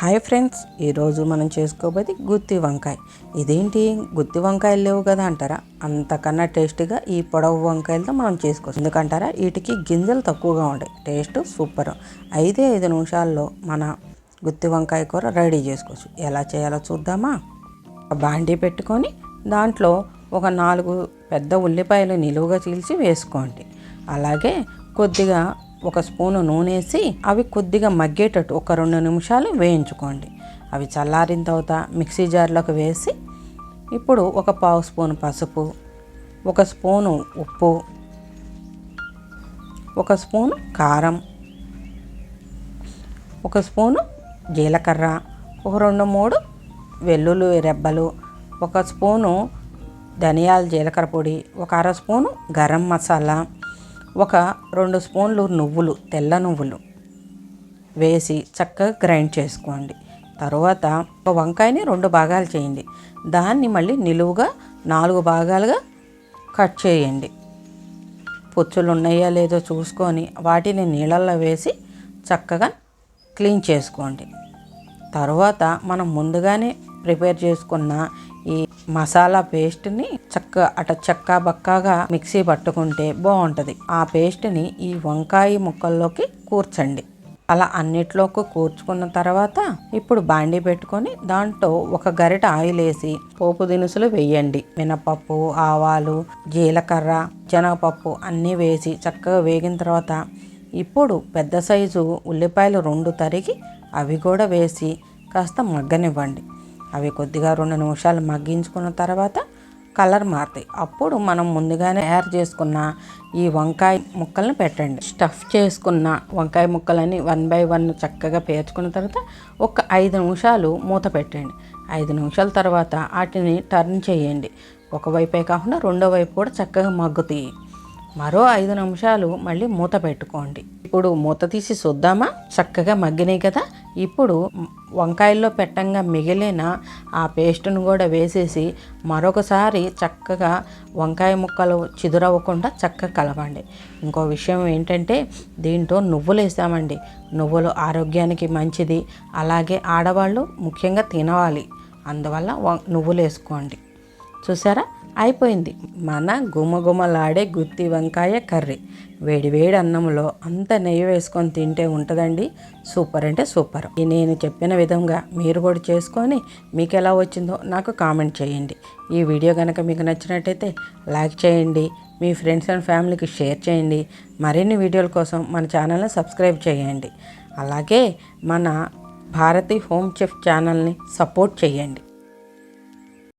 Hi friends ఈరోజు మనం చేసుకోబోయేది గుత్తి వంకాయ. ఇదేంటి? గుత్తి వంకాయలు లేవు కదా అంటారా? అంతకన్నా టేస్టీగా ఈ పొడవు వంకాయలతో మనం చేసుకోవచ్చు. ఎందుకంటారా? వీటికి గింజలు తక్కువగా ఉంటాయి. Taste super. ఐదే ఐదు నిమిషాల్లో మన గుత్తి వంకాయ కూర రెడీ చేసుకోవచ్చు. ఎలా చేయాలో చూద్దామా? ఒక బాండీ పెట్టుకొని దాంట్లో ఒక నాలుగు పెద్ద ఉల్లిపాయలు నిలువుగా చీల్చి వేసుకోండి. అలాగే కొద్దిగా ఒక స్పూను నూనె వేసి అవి కొద్దిగా మగ్గేటట్టు ఒక రెండు నిమిషాలు వేయించుకోండి. అవి చల్లారిన తర్వాత మిక్సీ జార్లోకి వేసి ఇప్పుడు ఒక పావు స్పూన్ పసుపు ఒక స్పూను ఉప్పు ఒక స్పూను కారం ఒక స్పూను జీలకర్ర ఒక రెండు మూడు వెల్లుల్లి రెబ్బలు ఒక స్పూను ధనియాల జీలకర్ర పొడి ఒక అర స్పూను గరం మసాలా ఒక రెండు స్పూన్లు నువ్వులు తెల్ల నువ్వులు వేసి చక్కగా గ్రైండ్ చేసుకోండి. తర్వాత ఒక వంకాయని రెండు భాగాలు చేయండి. దాన్ని మళ్ళీ నిలువుగా నాలుగు భాగాలుగా కట్ చేయండి. పుచ్చులు ఉన్నాయా లేదో చూసుకొని వాటిని నీళ్ళల్లో వేసి చక్కగా క్లీన్ చేసుకోండి. తర్వాత మనం ముందుగానే ప్రిపేర్ చేసుకున్న ఈ మసాలా పేస్ట్ని చక్క అట చెక్క బక్కగా మిక్సీ పట్టుకుంటే బాగుంటుంది. ఆ పేస్ట్ని ఈ వంకాయ ముక్కల్లోకి కూర్చండి. అలా అన్నిట్లోకి కూర్చుకున్న తర్వాత ఇప్పుడు బాండీ పెట్టుకొని దాంట్లో ఒక గరిట ఆయిల్ వేసి పోపు దినుసులు వేయండి. మినపప్పు ఆవాలు జీలకర్ర శనగపప్పు అన్నీ వేసి చక్కగా వేగిన తర్వాత ఇప్పుడు పెద్ద సైజు ఉల్లిపాయలు రెండు తరిగి అవి కూడా వేసి కాస్త మగ్గనివ్వండి. అవి కొద్దిగా రెండు నిమిషాలు మగ్గించుకున్న తర్వాత కలర్ మారుతాయి. అప్పుడు మనం ముందుగానే తయారు చేసుకున్న ఈ వంకాయ ముక్కలను పెట్టండి. స్టఫ్ చేసుకున్న వంకాయ ముక్కలని వన్ బై వన్ చక్కగా పేర్చుకున్న తర్వాత ఒక ఐదు నిమిషాలు మూత పెట్టండి. ఐదు నిమిషాల తర్వాత వాటిని టర్న్ చేయండి. ఒకవైపే కాకుండా రెండో వైపు కూడా చక్కగా మగ్గుతాయి. మరో ఐదు నిమిషాలు మళ్ళీ మూత పెట్టుకోండి. ఇప్పుడు మూత తీసి చూద్దామా? చక్కగా మగ్గినాయి కదా? ఇప్పుడు వంకాయల్లో పెట్టంగా మిగిలిన ఆ పేస్ట్ను కూడా వేసేసి మరొకసారి చక్కగా వంకాయ ముక్కలు చిదురవ్వకుండా చక్కగా కలవండి ఇంకో విషయం ఏంటంటే దీంట్లో నువ్వులు వేసామండి. నువ్వులు ఆరోగ్యానికి మంచిది. అలాగే ఆడవాళ్ళు ముఖ్యంగా తినవాలి అందువల్ల నువ్వులు వేసుకోండి. చూసారా? అయిపోయింది. మన గుమగుమలాడే గుత్తి వంకాయ కర్రీ. వేడివేడి అన్నంలో అంత నెయ్యి వేసుకొని తింటే ఉంటుందండి. సూపర్ అంటే సూపర్. నేను చెప్పిన విధంగా మీరు కూడా చేసుకొని మీకు ఎలా వచ్చిందో నాకు కామెంట్ చేయండి. ఈ వీడియో కనుక మీకు నచ్చినట్టయితే లైక్ చేయండి మీ ఫ్రెండ్స్ అండ్ ఫ్యామిలీకి షేర్ చేయండి మరిన్ని వీడియోల కోసం మన ఛానల్ని సబ్స్క్రైబ్ చేయండి. అలాగే మన భారతి హోమ్ చెఫ్ ఛానల్ని సపోర్ట్ చేయండి.